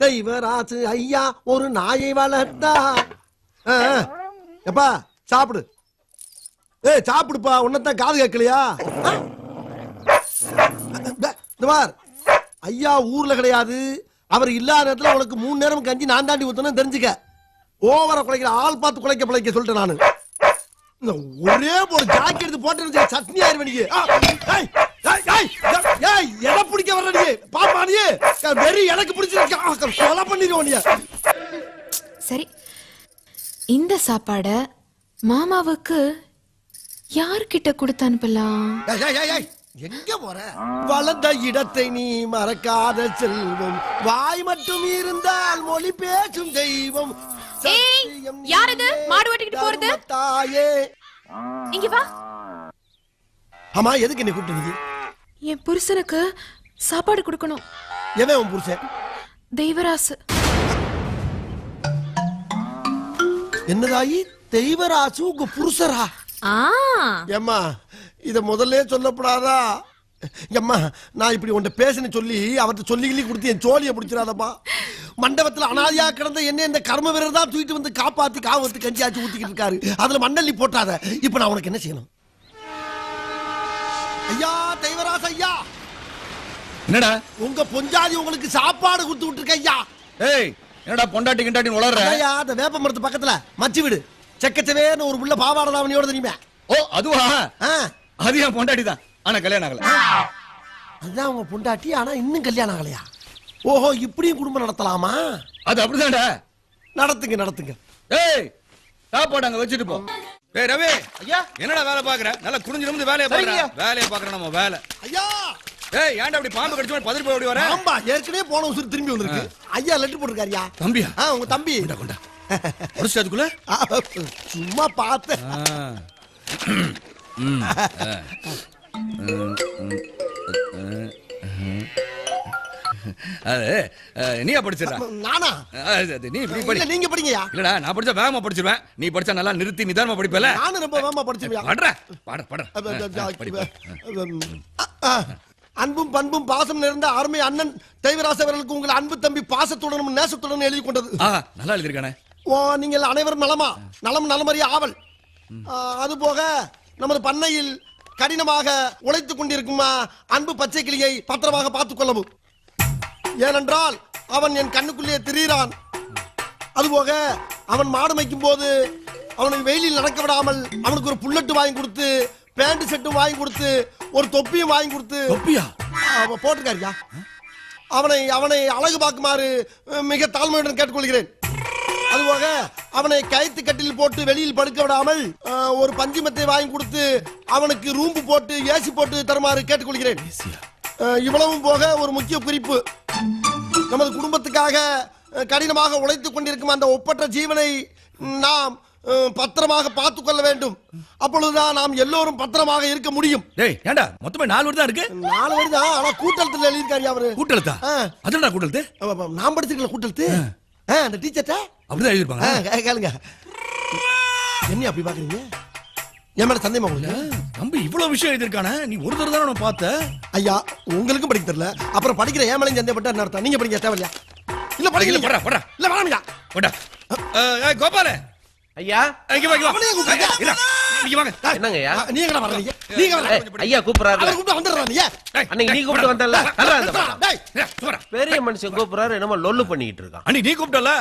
தெய்வராசு ஐயா ஒரு நாயை வளர்த்தா. எப்பா சாப்பிடு. ஏ சாப்பிடுப்பா உன்னத்தான் காது கேட்கலையா? ஆ? ஐயா ஊர்ல கிடையாது. அவர் இல்லாத நேரத்துல உனக்கு மூணு நேரம் கஞ்சி நான் தாண்டி ஊத்தணும் தெரிஞ்சுக்க. ஓவரை குலைக்கிற ஆள் பார்த்து குலைக்க பிழைக்க சொல்லிட்டேன் நானு. ஒரே ஒரு ஜாக்கெட் எடுத்து போட்டு சட்னி ஆயிரம் மணிக்கு ஆ, ஏய், ஏய், ஏய், ஏய், ஏய், எதை பிடிக்க வர்ற நீ பாப்பா நீ வெறி எனக்கு பிடிச்சிருக்க ஆ, நீ சரி. இந்த சாப்பாட மாமாவுக்கு யார்கிட்ட கொடுத்து அனுப்பலாம்? எங்க போற? வளர்ந்த இடத்தை நீ மறக்காத செல்வம். வாய் மட்டும் இருந்தால் மொழி பேசும் தெய்வம். யார் இது? மாடு ஓட்டிக்கிட்டு போறது? தாயே இங்க வா. ஆமா எதுக்கு என்ன கூப்பிட்டு என் புருஷனுக்கு சாப்பாடு கொடுக்கணும். எவன் உன் புருஷன்? தெய்வராசு. என்னதாயி? தெய்வராசு உங்க புருஷரா? ஆ. ஏம்மா இத முதல்ல சொல்லப்படாதா? எம்மா நான் இப்படி உன்ட்ட பேசுன்னு சொல்லி அவர்ட்ட சொல்லி கிள்ளி கொடுத்து என் சோழியை பிடிச்சிடாதப்பா மண்டபத்துல அனாதியா கிடந்த என்ன இந்த கர்ம வீரர் தான் தூக்கிட்டு வந்து காப்பாத்தி காவத்து கஞ்சி ஆச்சு ஊத்திக்கிட்டு இருக்காரு. அதுல மண்ணள்ளி போட்டாத. இப்ப நான் உனக்கு என்ன செய்யணும்? ஐயா தெய்வராச ஐயா. என்னடா? உங்க பொஞ்சாதி உங்களுக்கு சாப்பாடு கொடுத்து விட்டுருக்க ஐயா. ஏய் என்னடா பொண்டாட்டி உளர்ற? ஐயா அந்த வேப்ப மரத்து பக்கத்துல மச்சு வீடு. செக்கச்சவேன்னு ஒரு புள்ள பாவாடை தாவணியோட தெரியுமே? ஓ அதுவா? ஆ. அது என் பொண்டாட்டி தான். ஆனா கல்யாணம் ஆகல. அதுதான் உங்க பொண்டாட்டி ஆனா இன்னும் கல்யாணம் ஆகலையா? ஓஹோ இப்படியும் குடும்பம் நடத்தலாமா? அது அப்படிதான்டா. நடத்துங்க நடத்துங்க. ஏய் சாப்பாடு அங்க வச்சுட்டு போ. ஏய் ரவி. ஐயா. என்னடா வேலை பாக்குற நல்லா குனிஞ்சு நிமிந்து வேலையை பாக்குற. வேலையை பாக்குற நம்ம வேலை. ஐயா. ஏய் ஏன்டா அப்படி பாம்பு கடிச்சு பதறி போய் வர ஆமா ஏற்கனவே போன உசுறு திரும்பி வந்திருக்கு ஐயா லெட்டர் போட்டிருக்காருயா தம்பியா ஆ உங்க தம்பி கொண்டா கொண்டா முடிச்சு அதுக்குள்ள ஆ, சும்மா பார்த்தேன் அது நீயா படிச்சிடா நானா நீ இப்படி படி நீங்க படிங்கயா இல்லடா நான் படிச்சா வேகமா படிச்சிருவேன் நீ படிச்சா நல்லா நிறுத்தி நிதானமா படிப்பல நானும் ரொம்ப வேகமா படிச்சுவியா படுற பாட பட படி அன்பும் பண்பும் பாசம் நிறைந்த அருமை அண்ணன் தெய்வராச அவர்களுக்கு உங்கள் அன்பு தம்பி பாசத்துடனும் நேசத்துடனும் எழுதி கொண்டது. நல்லா எழுதிருக்கானே ஓ நீங்கள் அனைவரும் நலமா? நலம் நலமறிய ஆவல். அதுபோக நமது பண்ணையில் கடினமாக உழைத்துக் கொண்டிருக்கும் அன்பு பச்சை கிளியை பத்திரமாக பார்த்துக் கொள்ளவும். ஏனென்றால் அவன் என் கண்ணுக்குள்ளே திரியிறான். அதுபோக அவன் மாடு மேய்க்கும் போது அவனுக்கு வெயிலில் நடக்க விடாமல் அவனுக்கு ஒரு புல்லட்டு வாங்கி கொடுத்து பேண்ட் செட்டும் வாங்கி கொடுத்து ஒரு தொப்பியும் வாங்கி கொடுத்து. தொப்பியா? அவன் போட்டிருக்காருயா. அவனை அவனை அழகு பார்க்குமாறு மிக தாழ்மையுடன் கேட்டுக்கொள்கிறேன். அதுபோக அவனை கயித்து கட்டில் போட்டு வெளியில் படுக்க விடாமல் ஒரு பஞ்சுமத்தை வாங்கி கொடுத்து அவனுக்கு ரூம்பு போட்டு ஏசி போட்டு தருமாறு கேட்டுக்கொள்கிறேன். இவ்வளவும் போக ஒரு முக்கிய குறிப்பு. நமது குடும்பத்துக்காக கடினமாக உழைத்துக் கொண்டிருக்கும் அந்த ஒப்பற்ற ஜீவனை நாம் பத்திரமாக பார்த்துக் கொள்ள வேண்டும். அப்பொழுதுதான் நாம் எல்லோரும் பத்திரமாக இருக்க முடியும். டேய் ஏன்டா மொத்தமே நாலு வருதா இருக்கு? நாலு வருதான் ஆனா கூட்டத்தில் எழுதியிருக்காரு அவரு. கூட்டெழுத்து அப்ப, அப்ப, நான் படிச்சிருக்கல கூட்டத்து ஆ, அந்த டீச்சர்ட்ட? அப்படிதான் எழுதிருப்பாங்க கேளுங்க. என்ன அப்படி பாக்குறீங்க? என் மேல சந்தேகமா உங்களுக்கு? தம்பி இவ்வளவு விஷயம் எழுதிருக்கானே நீ ஒரு தடவை தானே நான் பார்த்த? ஐயா உங்களுக்கும் படிக்க தெரியல. அப்புறம் படிக்கிற ஏன் மேலையும் சந்தேகப்பட்டா என்ன அர்த்தம்? நீங்க படிக்க தேவையில்லையா இல்ல படிக்கல போடா போடா இல்ல வேணாம்யா போடா. கோபால. ஐயா? இங்க கூப்பிடுங்க. வாங்க. என்னங்க ஐயா? ஆ, நீங்க என்ன நீங்க வர ஐயா கூப்பிடுறாரு. அவர் கூப்பிட்டு டேய், அன்னைக்கு நீ கூப்பிட்டு வந்தல்ல? நல்லா இருந்த. டேய். பெரிய மனுஷன் கூப்பிடுறாரு என்னமோ லொல்லு பண்ணிக்கிட்டு இருக்கான். அன்னைக்கு நீ கூப்பிட்டல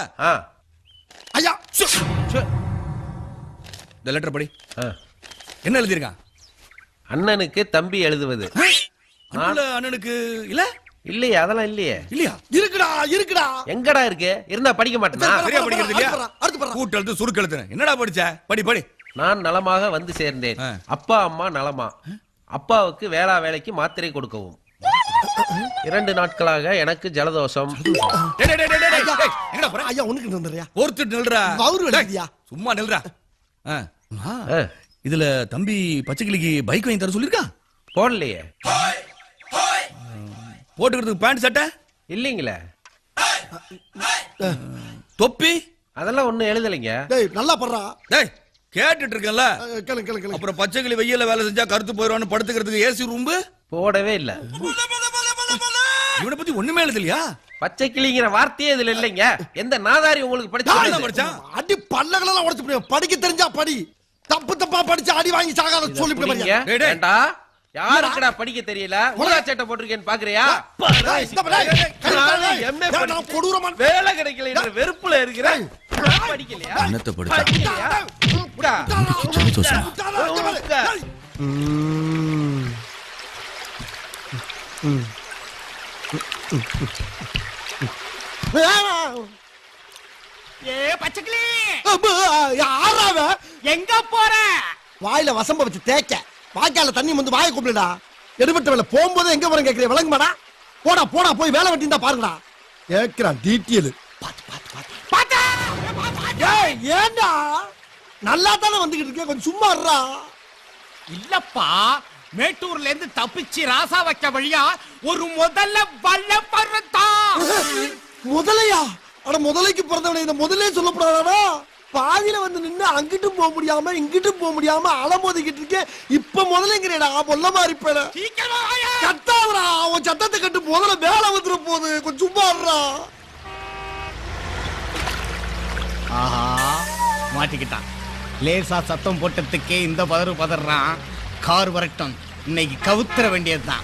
ஐயா சு. சு. இந்த லெட்டர் படி. என்ன எழுதிருக்கான் அண்ணனுக்கு தம்பி எழுதுவது. அண்ணனுக்கு இல்ல? இல்லையே அதெல்லாம் இல்லையே. இல்லையா? இருக்குடா இருக்குடா. எங்கடா இருக்கு? இருந்தா படிக்க மாட்டேனா சரியா படிக்கிறது இல்லையா? அடுத்து பாரு. கூட்டெழுத்து சுருக்கெழுத்து என்னடா படிச்ச? படி படி. நான் நலமாக வந்து சேர்ந்தேன். அப்பா அம்மா நலமா. அப்பாவுக்கு வேளா வேலைக்கு மாத்திரை கொடுக்கவும். இரண்டு நாட்களாக எனக்கு ஜலதோஷம். டேய், டேய், டேய், டேய், டேய், டேய், எங்கடா போற? ஐயா உனக்கு வந்துடுறியா ஒருத்தர் நில்றா. வலிக்குதியா? சும்மா நில்றா. இதுல தம்பி பச்சைக்கிளிக்கு பைக் வாங்கி தர சொல்லிருக்கா போடலையே. போட்டுக்கிறதுக்கு பேண்ட் சட்டை? இல்லைங்களே. தொப்பி? அதெல்லாம் ஒண்ணும் எழுதலைங்க. டேய் நல்லா படுறா. டேய் கேட்டுட்டு இருக்கேன்ல அஹ், கேளு கேளு கேளு. அப்புறம் பச்சைக்கிளி வெயில்ல வேலை செஞ்சா கருத்து போயிடுவான்னு படுத்துக்கிறதுக்கு ஏசி ரூம்பு போடவே இல்ல. இவனை பத்தி ஒண்ணுமே எழுதலையா? பச்சை கிளிங்கிற வார்த்தையே இதுல இல்லைங்க. எந்த நாதாரி உங்களுக்கு படிச்சு படிச்சான்? அடி பல்லகளெல்லாம் உடைச்சு போடுவேன். படிக்க தெரிஞ்சா படி. தப்பு தப்பா படிச்சு அடி வாங்கி சாகாத சொல்லி புரியுங்க? யாருக்குடா படிக்க தெரியல? ஊதா சட்டை போட்டிருக்கேன்னு பாக்குறியா? வேலை கிடைக்கல வெறுப்புல இருக்கிறேன் படிக்கலையா. ஏ பச்சைக்கிளி! யாராவ எங்க போற? வாயில வசம்ப வச்சு தேய்க்க. வாய்க்கால தண்ணி வந்து வாயை கூப்பிடுடா எடுபட்ட வேலை போகும்போது எங்க போறேன் கேக்குறேன் விளங்குமாடா? போடா போடா போய் வேலை வெட்டி இருந்தா பாருங்கடா. கேக்குறான் டீட்டெயில். பாத்தா ஏய் ஏண்டா? நல்லா தானே வந்துகிட்டு இருக்கேன் கொஞ்சம் சும்மா இருடா. இல்லப்பா மேட்டூர்ல இருந்து தப்பிச்சு ராசா வைக்க வழியா ஒரு முதல்ல வல்ல பருத்தா முதலையா? அட முதலைக்கு பிறந்தவனை இந்த முதலே சொல்லப்படாதா பாதியில வந்து நின்னு அங்கிட்டும் போக முடியாம இங்கிட்டும் போக முடியாம அலமோதிக்கிட்டு இருக்கேன். இப்ப முதலைங்கிறேடா பொல்ல மாதிரி. கத்தாவரா அவன் சத்தத்தை கட்டு முதல்ல வேலை வந்துட போகுது. கொஞ்சம் சும்மா இருடா. ஆஹா மாட்டிக்கிட்டான். லேசா சத்தம் போட்டதுக்கே இந்த பதறு பதறான். கார் வரட்டும். இன்னைக்கு கவுத்துற வேண்டியதுதான்.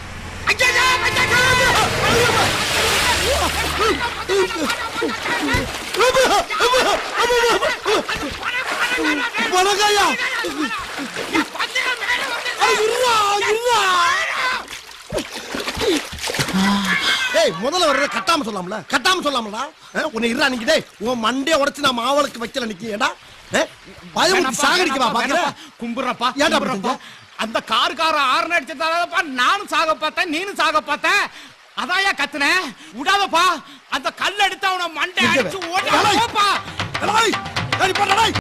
ஏய் முதல்ல வர்றத கட்டாம சொல்லாமல? கட்டாம சொல்லாமலடா. உன்னை இருடா நிக்கி டேய் உன் மண்டே உடைச்சு நான் மாவளுக்கு வைக்கல நிக்கி ஏடா பயமுறுத்தி சாகடிக்கவா பாக்குற கும்பிடுறப்பா ஏன்டா. அந்த காருக்கார ஆறு அடிச்சதாலப்பா நானும் சாக பார்த்தேன் நீனும் சாக பார்த்தேன். அதாயா கத்துனேன் விடாதப்பா அந்த கல் எடுத்து அவன மண்டை அடிச்சு ஓடி. போப்பா.